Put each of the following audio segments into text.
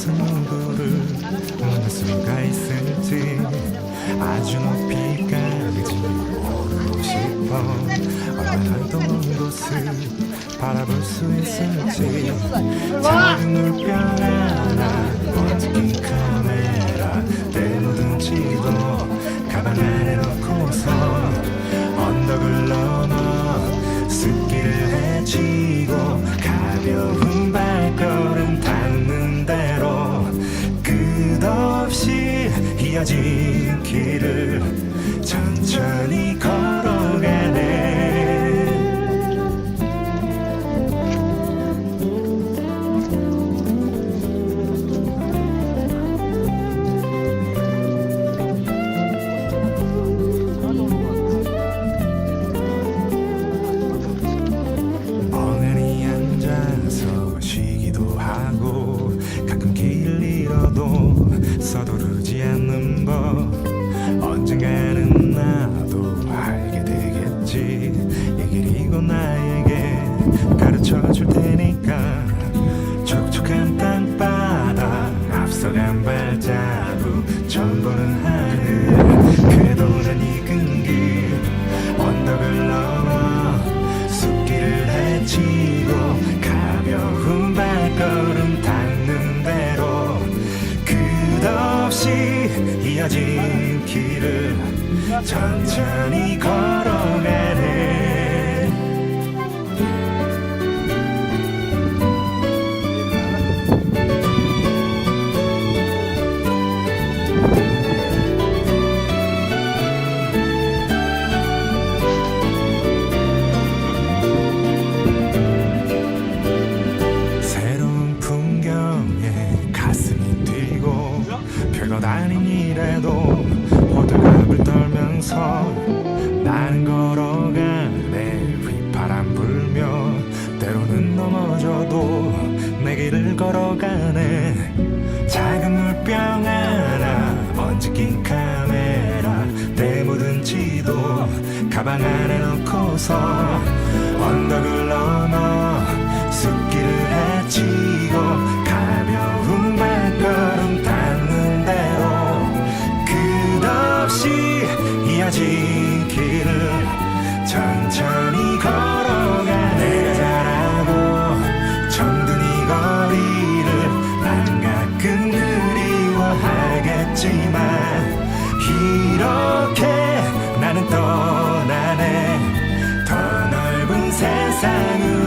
친구를 어느 수가 있을지 아주 높이까지 오르고 싶어. 어떤 곳을 바라볼 수 있을지 작은 물병 하나 멋진 카메라 내 모든 지도 가방 안에 넣고서 언덕을 넘어 숲길을 헤치고 가벼운 이어진 길을 천천히 이 이어진 길을 천천히 걸어가네 별것 아닌 일에도 호들갑을 떨면서 나는 걸어가네 휘파람 불며 때로는 넘어져도 내 길을 걸어가네. 작은 물병 하나 먼지 낀 카메라 내 모든 지도 가방 안에 넣고서 언덕을 넓은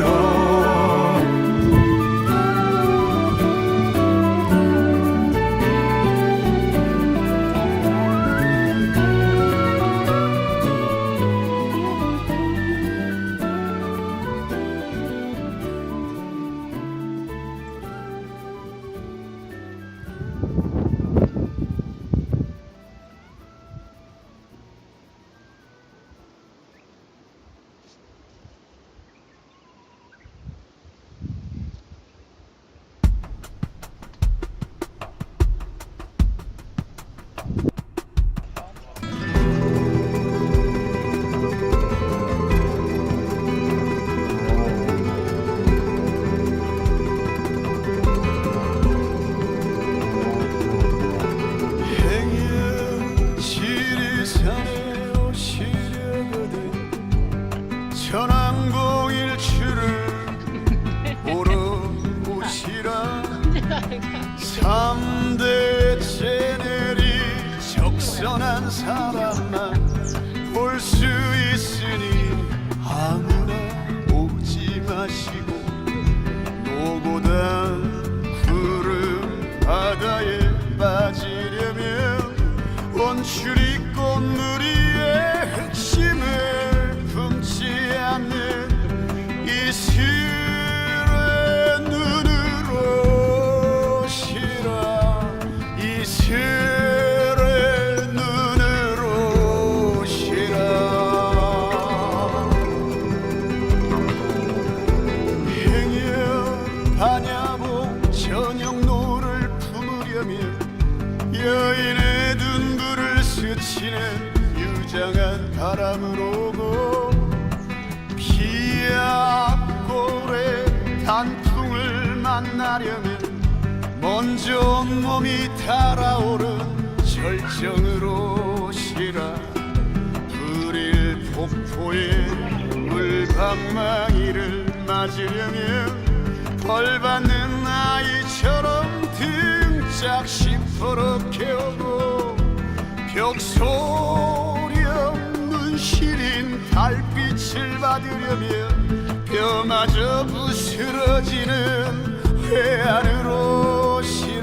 삼대째 내리 적선한 사람만 볼수 만나려면 먼저 온몸이 달아오른 절정으로 시라. 불일 폭포에 물방망이를 맞으려면 벌받는 아이처럼 등짝 시퍼렇게 오고 벽소리 없는 시린 달빛을 받으려면 뼈마저 부스러지는 회한으로 오시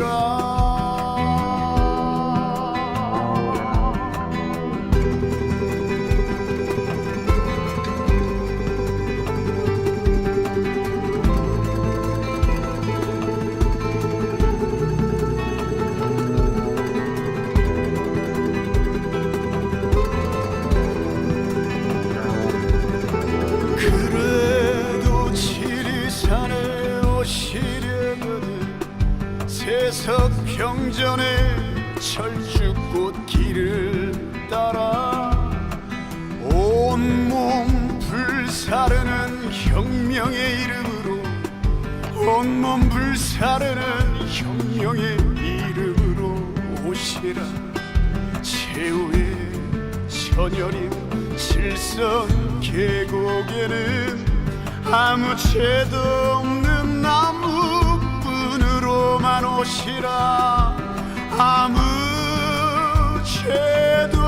세석 경전의 철쭉꽃 길을 따라 온몸 불사르는 혁명의 이름으로 온몸 불사르는 혁명의 이름으로 오시라. 최후의 천여림 실선 계곡에는 아무 죄도 없는 나무 오시라. 아무 죄도